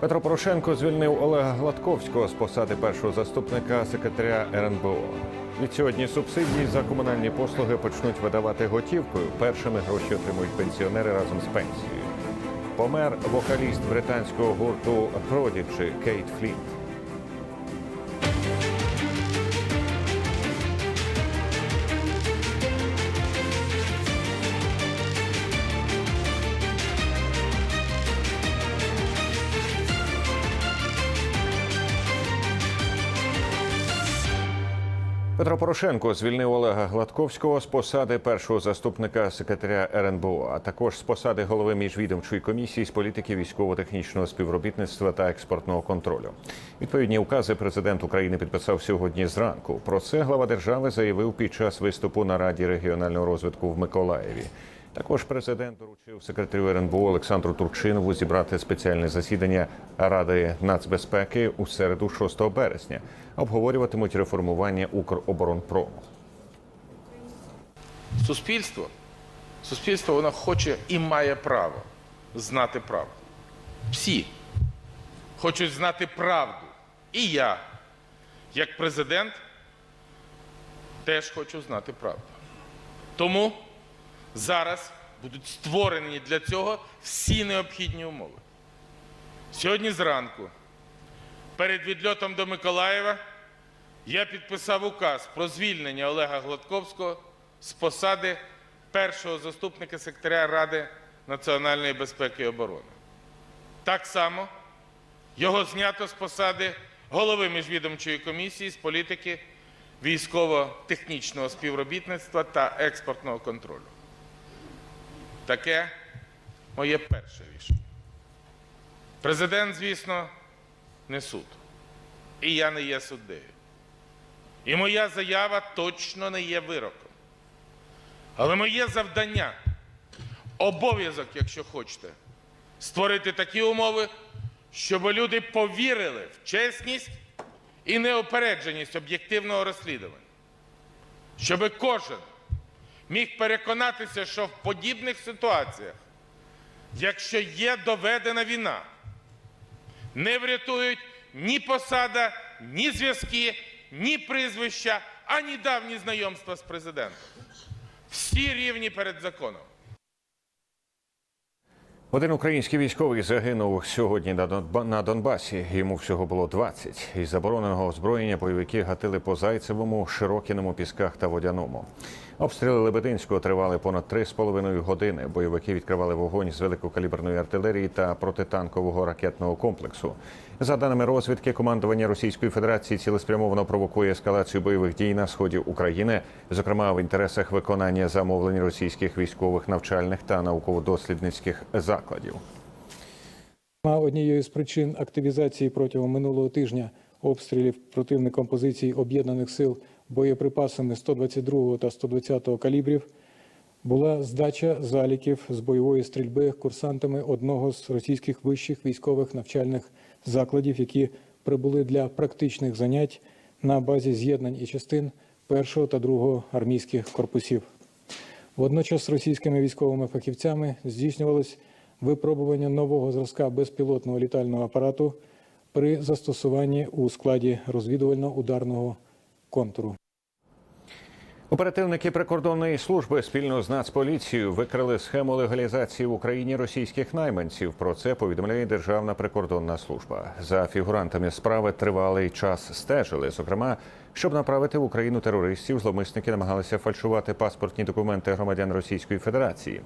Петро Порошенко звільнив Олега Гладковського з посади першого заступника секретаря РНБО. Відсьогодні субсидії за комунальні послуги почнуть видавати готівкою. Першими гроші отримують пенсіонери разом з пенсією. Помер вокаліст британського гурту Prodigy Кейт Флінт. Петро Порошенко звільнив Олега Гладковського з посади першого заступника секретаря РНБО, а також з посади голови міжвідомчої комісії з політики військово-технічного співробітництва та експортного контролю. Відповідні укази президент України підписав сьогодні зранку. Про це глава держави заявив під час виступу на раді регіонального розвитку в Миколаєві. Також президент доручив секретарю РНБО Олександру Турчинову зібрати спеціальне засідання Ради нацбезпеки у середу 6 березня. Обговорюватимуть реформування Укроборонпрому. Суспільство, суспільство воно хоче і має право знати правду. Всі хочуть знати правду. І я, як президент, теж хочу знати правду. Тому зараз будуть створені для цього всі необхідні умови. Сьогодні зранку, перед відльотом до Миколаєва, я підписав указ про звільнення Олега Гладковського з посади першого заступника секретаря Ради національної безпеки і оборони. Так само його знято з посади голови міжвідомчої комісії з політики військово-технічного співробітництва та експортного контролю. Таке моє перше рішення. Президент, звісно, не суд. І я не є суддею. І моя заява точно не є вироком. Але моє завдання, обов'язок, якщо хочете, створити такі умови, щоб люди повірили в чесність і неопередженість об'єктивного розслідування. Щоб кожен міг переконатися, що в подібних ситуаціях, якщо є доведена війна, не врятують ні посада, ні зв'язки, ні прізвища, ані давні знайомства з президентом. Всі рівні перед законом. Один український військовий загинув сьогодні на Донбасі. Йому всього було 20. Із забороненого озброєння бойовики гатили по Зайцевому, Широкіному, Пісках та Водяному. Обстріли Лебединського тривали понад 3,5 години. Бойовики відкривали вогонь з великокаліберної артилерії та протитанкового ракетного комплексу. За даними розвідки, командування Російської Федерації цілеспрямовано провокує ескалацію бойових дій на сході України, зокрема в інтересах виконання замовлень російських військових навчальних та науково-дослідницьких закладів. Однією з причин активізації протягом минулого тижня обстрілів противником позицій об'єднаних сил боєприпасами 122 та 120 калібрів була здача заліків з бойової стрільби курсантами одного з російських вищих військових навчальних закладів, які прибули для практичних занять на базі з'єднань і частин 1 та 2 армійських корпусів. Водночас російськими військовими фахівцями здійснювалось випробування нового зразка безпілотного літального апарату при застосуванні у складі розвідувально-ударного контуру. Оперативники прикордонної служби спільно з Нацполіцією викрили схему легалізації в Україні російських найманців. Про це повідомляє Державна прикордонна служба. За фігурантами справи тривалий час стежили. Зокрема, щоб направити в Україну терористів, зловмисники намагалися фальшувати паспортні документи громадян Російської Федерації.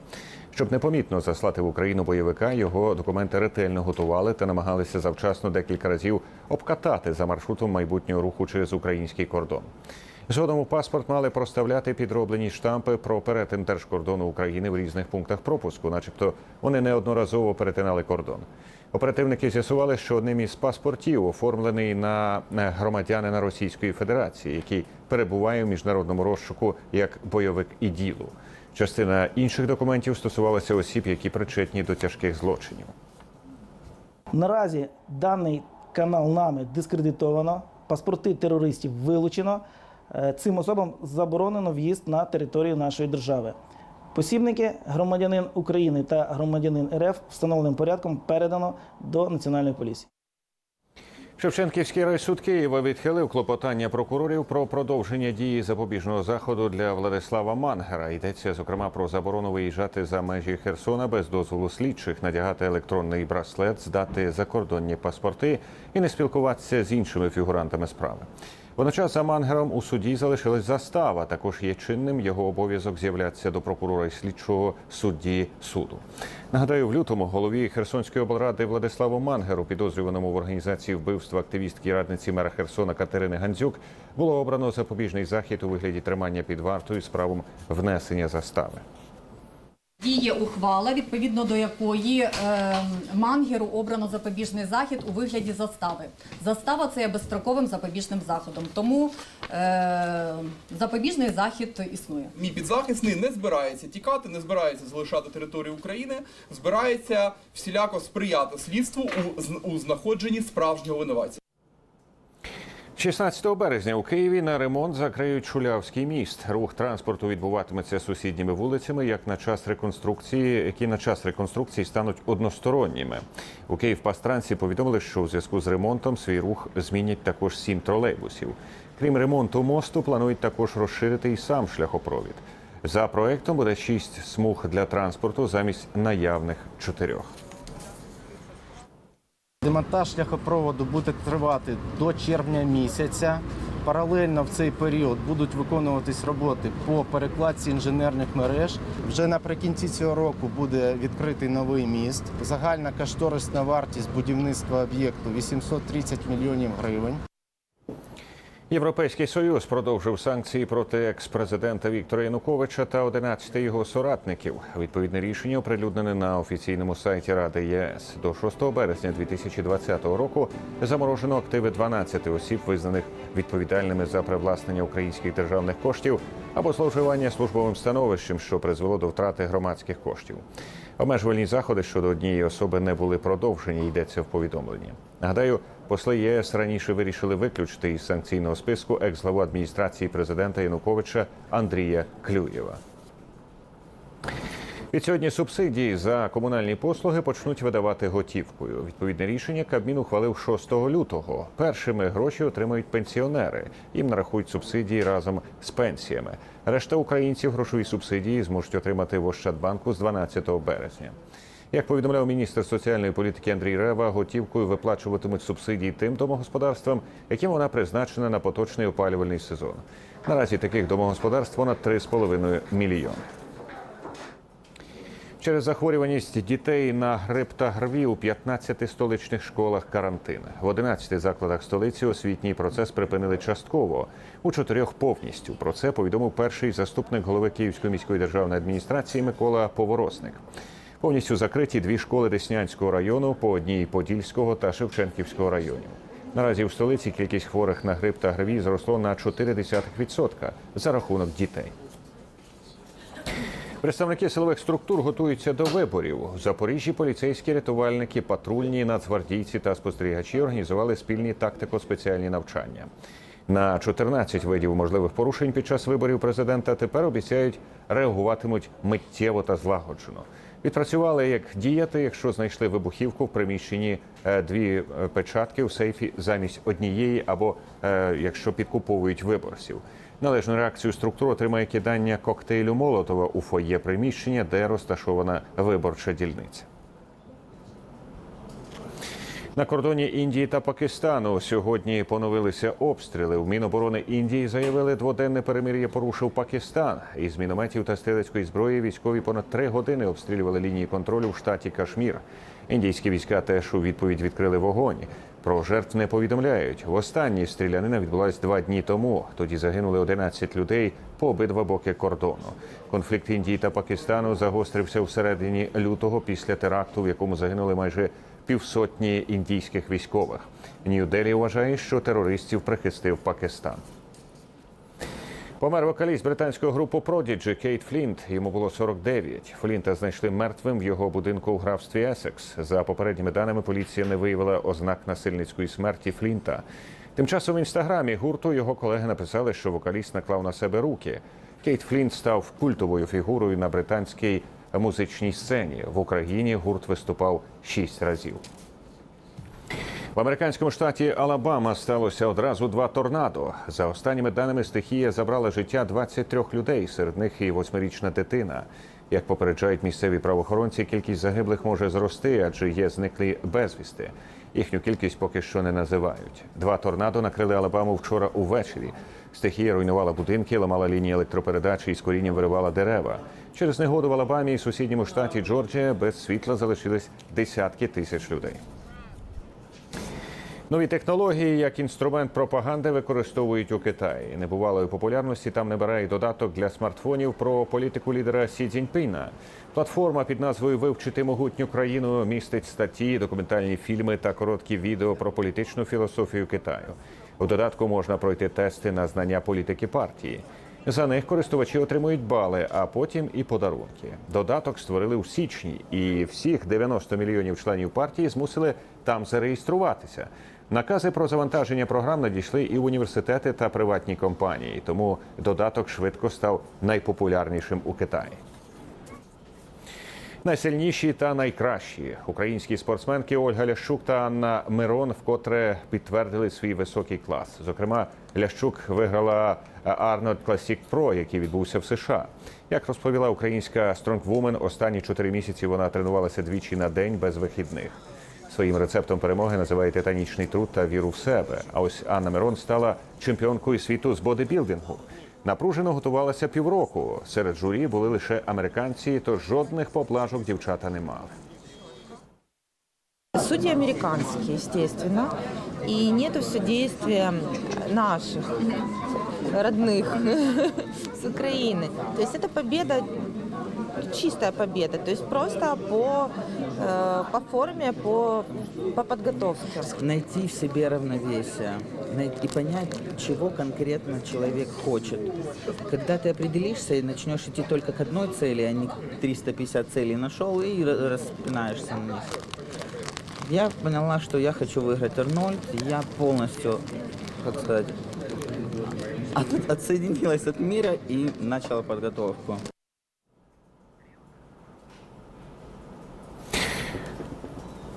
Щоб непомітно заслати в Україну бойовика, його документи ретельно готували та намагалися завчасно декілька разів обкатати за маршрутом майбутнього руху через український кордон. Згодом у паспорт мали проставляти підроблені штампи про перетин держкордону України в різних пунктах пропуску, начебто вони неодноразово перетинали кордон. Оперативники з'ясували, що одним із паспортів оформлений на громадянина Російської Федерації, який перебуває в міжнародному розшуку як бойовик і ділу. Частина інших документів стосувалася осіб, які причетні до тяжких злочинів. Наразі даний канал нами дискредитовано, паспорти терористів вилучено. Е, Цим особам заборонено в'їзд на територію нашої держави. Посібники громадянин України та громадянин РФ встановленим порядком передано до Національної поліції. Шевченківський райсуд Києва відхилив клопотання прокурорів про продовження дії запобіжного заходу для Владислава Мангера. Йдеться зокрема про заборону виїжджати за межі Херсона без дозволу слідчих, надягати електронний браслет, здати закордонні паспорти і не спілкуватися з іншими фігурантами справи. Водночас за Мангером у суді залишилась застава. Також є чинним його обов'язок з'являтися до прокурора і слідчого судді суду. Нагадаю, в лютому голові Херсонської облради Владиславу Мангеру, підозрюваному в організації вбивства активістки і радниці мера Херсона Катерини Гандзюк, було обрано запобіжний захід у вигляді тримання під вартою з правом внесення застави. Діє ухвала, відповідно до якої е, Мангеру обрано запобіжний захід у вигляді застави. Застава це є безстроковим запобіжним заходом, тому е, запобіжний захід існує. Мій підзахисний не збирається тікати, не збирається залишати територію України, збирається всіляко сприяти слідству у, знаходженні справжнього винуватця. 16 березня у Києві на ремонт закриють Шулявський міст. Рух транспорту відбуватиметься сусідніми вулицями, як на час реконструкції, які на час реконструкції стануть односторонніми. У Київпастрансі повідомили, що у зв'язку з ремонтом свій рух змінять також сім тролейбусів. Крім ремонту мосту, планують також розширити і сам шляхопровід. За проектом буде шість смуг для транспорту замість наявних чотирьох. Демонтаж шляхопроводу буде тривати до червня місяця. Паралельно в цей період будуть виконуватись роботи по перекладці інженерних мереж. Вже наприкінці цього року буде відкритий новий міст. Загальна кошторисна вартість будівництва об'єкту 830 мільйонів гривень. Європейський союз продовжив санкції проти екс-президента Віктора Януковича та 11 його соратників. Відповідне рішення оприлюднене на офіційному сайті Ради ЄС. До 6 березня 2020 року заморожено активи 12 осіб, визнаних відповідальними за привласнення українських державних коштів або зловживання службовим становищем, що призвело до втрати громадських коштів. Обмежувальні заходи щодо однієї особи не були продовжені. Йдеться в повідомленні. Нагадаю, посли ЄС раніше вирішили виключити із санкційного списку екс-главу адміністрації президента Януковича Андрія Клюєва. Відсьогодні субсидії за комунальні послуги почнуть видавати готівкою. Відповідне рішення Кабмін ухвалив 6 лютого. Першими гроші отримають пенсіонери. Їм нарахують субсидії разом з пенсіями. Решта українців грошові субсидії зможуть отримати в Ощадбанку з 12 березня. Як повідомляв міністр соціальної політики Андрій Рева, готівкою виплачуватимуть субсидії тим домогосподарствам, яким вона призначена на поточний опалювальний сезон. Наразі таких домогосподарств понад 3,5 мільйони. Через захворюваність дітей на грип та ГРВІ у 15 столичних школах карантин. В 11 закладах столиці освітній процес припинили частково, у чотирьох повністю. Про це повідомив перший заступник голови Київської міської державної адміністрації Микола Поворосник. Повністю закриті дві школи Деснянського району, по одній Подільського та Шевченківського районів. Наразі в столиці кількість хворих на грип та ГРВІ зросло на 0,4% за рахунок дітей. Представники силових структур готуються до виборів. У Запоріжжі поліцейські рятувальники, патрульні, нацгвардійці та спостерігачі організували спільні тактико-спеціальні навчання. На 14 видів можливих порушень під час виборів президента тепер обіцяють реагуватимуть миттєво та злагоджено. Відпрацювали, як діяти, якщо знайшли вибухівку в приміщенні е, дві е, печатки в сейфі замість однієї, або е, якщо підкуповують виборців. Належну реакцію структур отримає кидання коктейлю Молотова у фоє приміщення, де розташована виборча дільниця. На кордоні Індії та Пакистану сьогодні поновилися обстріли. В Міноборони Індії заявили, дводенне перемир'я порушив Пакистан. Із мінометів та стрілецької зброї військові понад три години обстрілювали лінії контролю в штаті Кашмір. Індійські війська теж у відповідь відкрили вогонь. Про жертв не повідомляють. Востаннє стрілянина відбулась два дні тому. Тоді загинули 11 людей по обидва боки кордону. Конфлікт Індії та Пакистану загострився в середині лютого після теракту, в якому загинули майже півсотні індійських військових. Нью-Делі вважає, що терористів прихистив Пакистан. Помер вокаліст британської групи Prodigy Кейт Флінт. Йому було 49. Флінта знайшли мертвим в його будинку у графстві Есекс. За попередніми даними, поліція не виявила ознак насильницької смерті Флінта. Тим часом в інстаграмі гурту його колеги написали, що вокаліст наклав на себе руки. Кейт Флінт став культовою фігурою на британській музичній сцені. В Україні гурт виступав шість разів. Американському штаті Алабама сталося одразу два торнадо. За останніми даними стихія забрала життя 23 людей, серед них і восьмирічна дитина. Як попереджають місцеві правоохоронці, кількість загиблих може зрости, адже є зниклі безвісти. Їхню кількість поки що не називають. Два торнадо накрили Алабаму вчора увечері. Стихія руйнувала будинки, ламала лінії електропередачі і з корінням виривала дерева. Через негоду в Алабамі і сусідньому штаті Джорджія без світла залишились десятки тисяч людей. Нові технології як інструмент пропаганди використовують у Китаї. Небувалої популярності там набирає додаток для смартфонів про політику лідера Сі Цзіньпіна. Платформа під назвою Вивчити могутню країну містить статті, документальні фільми та короткі відео про політичну філософію Китаю. У додатку можна пройти тести на знання політики партії. За них користувачі отримують бали, а потім і подарунки. Додаток створили у січні, і всіх 90 мільйонів членів партії змусили там зареєструватися. Накази про завантаження програм надійшли і в університети та приватні компанії, тому додаток швидко став найпопулярнішим у Китаї. Найсильніші та найкращі українські спортсменки Ольга Лящук та Анна Мирон вкотре підтвердили свій високий клас. Зокрема, Лящук виграла Arnold Classic Pro, який відбувся в США. Як розповіла українська стронгвумен, останні чотири місяці вона тренувалася двічі на день без вихідних. Своїм рецептом перемоги називає титанічний труд та віру в себе. А ось Анна Мирон стала чемпіонкою світу з бодибілдингу. Напружено готувалася півроку. Серед журі були лише американці, тож жодних поблажок дівчата не мали. Судьи американские, естественно, и нету содействия наших родных с Украины. То есть это победа, чистая победа, то есть просто по, э, по форме, по, по подготовке. найти в себе равновесие и понять, чего конкретно человек хочет. Когда ты определишься и начнешь идти только к одной цели, а не 350 целей нашел и ра- распинаешься на них. Я поняла, что я хочу выиграть Арнольд, я полностью, как сказать, от- отсоединилась от мира и начала подготовку.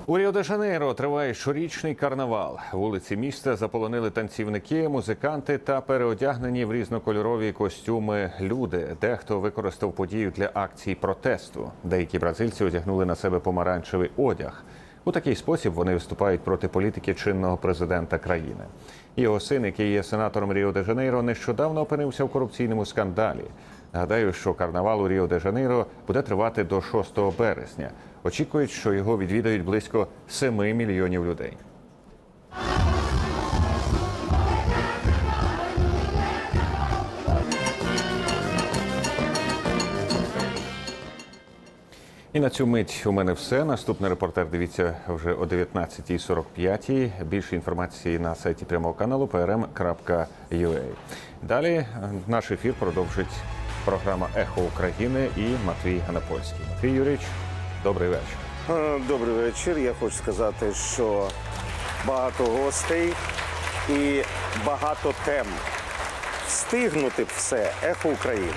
У Ріо-де-Жанейро триває щорічний карнавал. Вулиці міста заполонили танцівники, музиканти та переодягнені в різнокольорові костюми люди. Дехто використав подію для акцій протесту. Деякі бразильці одягнули на себе помаранчевий одяг. У такий спосіб вони виступають проти політики чинного президента країни. Його син, який є сенатором Ріо-де-Жанейро, нещодавно опинився в корупційному скандалі. Нагадаю, що карнавал у Ріо-де-Жанейро буде тривати до 6 березня. Очікують, що його відвідають близько 7 мільйонів людей. І на цю мить у мене все. Наступний репортер дивіться вже о 19.45. Більше інформації на сайті прямого каналу prm.ua. Далі е, наш ефір продовжить програма Ехо України і Матвій Ганапольський. Матвій Юрійович, добрий вечір. Е, Добрий вечір. Я хочу сказати, що багато гостей і багато тем. Встигнути все ехо України.